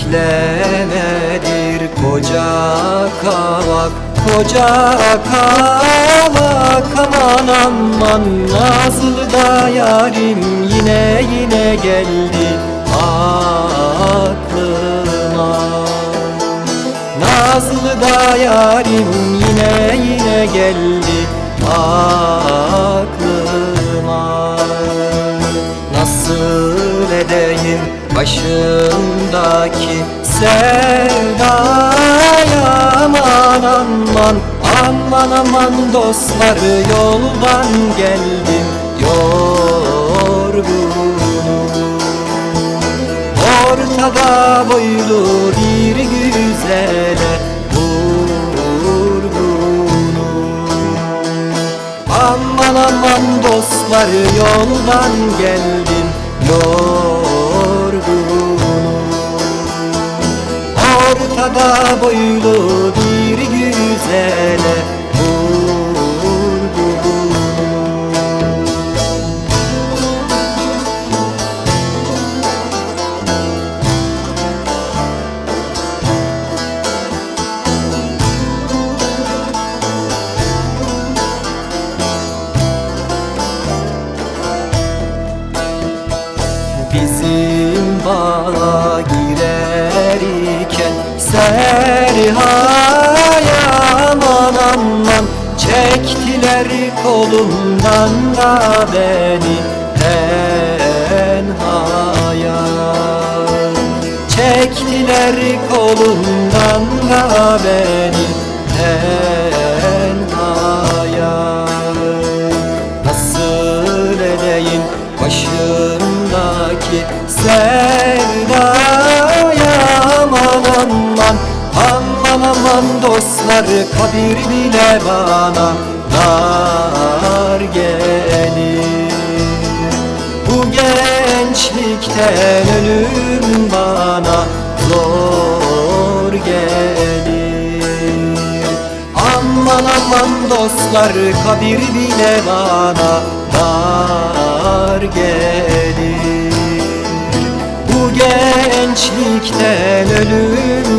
eklemedir koca kavak Koca kavak. Aman aman Nazlı da yarim yine yine geldi aklıma. Nazlı da yarim yine yine geldi aklıma. Nasıl edeyim başımdaki sevdaya Aman aman aman aman dostlar yoldan geldim yorgunum Ortada boylu bir güzele vurgunum Aman aman dostlar yoldan geldim yorgunum Ortada boylu bir güzele vurgunum Bizim bağa Çektiler kolumdan da beni tenhaya. Çektiler kolumdan da beni tenhaya. Nasıl edeyim başımdaki sevdaya aman dostlar kabir bile bana dar gelir. Bu gençlikten ölüm bana zor gelir. Aman aman dostlar kabir bile bana dar gelir. Bu gençlikten ölüm